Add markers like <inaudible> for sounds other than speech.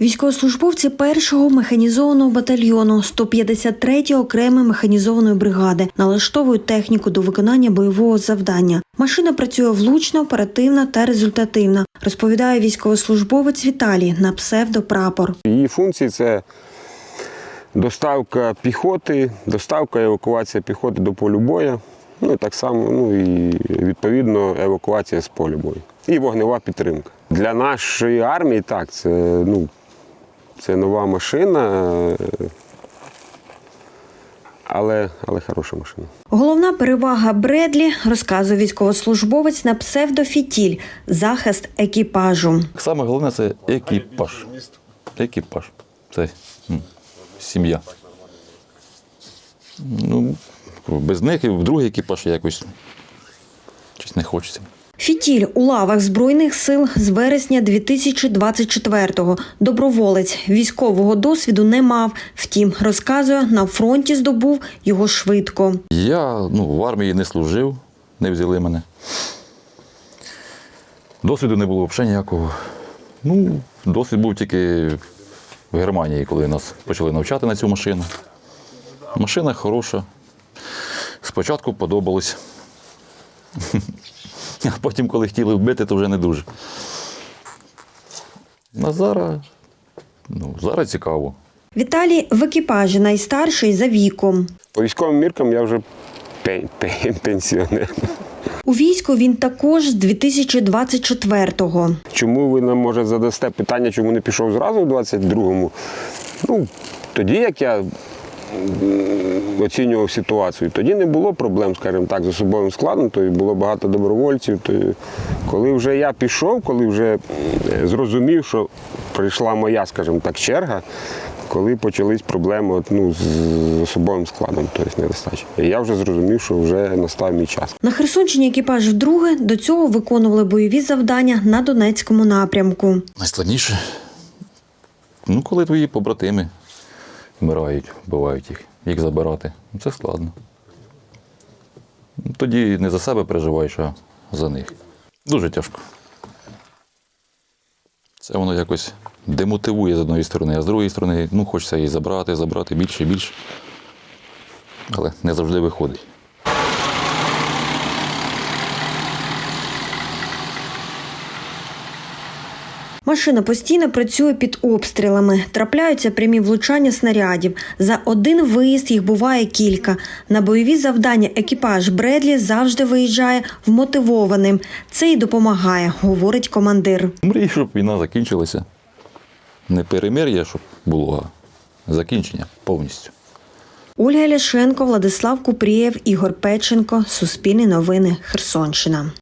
Військовослужбовці першого механізованого батальйону 153-ї окремої механізованої бригади налаштовують техніку до виконання бойового завдання. Машина працює влучно, оперативно та результативно, розповідає військовослужбовець Віталій на псевдопрапор. Її функції це доставка піхоти, доставка евакуація піхоти до полю бою. Ну і так само, ну і відповідно евакуація з поля бою. І вогнева підтримка. Для нашої армії так, це, ну, це нова машина, але, але хороша машина. Головна перевага Бредлі, розказує військовослужбовець на псевдофітіль захист екіпажу. Саме головне це екіпаж. Екіпаж. Це сім'я. Ну, без них і в другий екіпаж якось щось не хочеться. Фітіль у лавах збройних сил з вересня 2024-го. Доброволець військового досвіду не мав. Втім, розказує, на фронті здобув його швидко. Я ну, в армії не служив, не взяли мене. Досвіду не було взагалі ніякого. Ну, досвід був тільки в Германії, коли нас почали навчати на цю машину. Машина хороша. Спочатку подобалось. <laughs> А потім, коли хотіли вбити, то вже не дуже. А зараз, ну, зараз цікаво. Віталій в екіпажі найстарший за віком. По військовим міркам я вже пен- пен- пенсіонер. У війську він також з 2024-го. Чому ви нам може задасте питання, чому не пішов зразу в 22-му? Ну, тоді як я оцінював ситуацію, тоді не було проблем, скажімо так, з особовим складом, то було багато добровольців. То коли вже я пішов, коли вже зрозумів, що прийшла моя, скажімо так, черга, коли почались проблеми от, ну, з особовим складом, тобто недостача. І я вже зрозумів, що вже настав мій час. На Херсонщині екіпаж вдруге до цього виконували бойові завдання на Донецькому напрямку. Найскладніше, ну, коли твої побратими вмирають, вбивають їх, їх забирати. Ну, Це складно. Тоді не за себе переживаєш, а за них. Дуже тяжко. Це воно якось демотивує з однієї сторони, а з другої сторони, ну, хочеться її забрати, забрати більше і більше. Але не завжди виходить. Машина постійно працює під обстрілами. Трапляються прямі влучання снарядів. За один виїзд їх буває кілька. На бойові завдання екіпаж Бредлі завжди виїжджає вмотивованим. Це й допомагає, говорить командир. Мрію, щоб війна закінчилася. Не перемир'я, щоб було, а закінчення повністю. Ольга Ляшенко, Владислав Купрієв, Ігор Печенко. Суспільні новини. Херсонщина.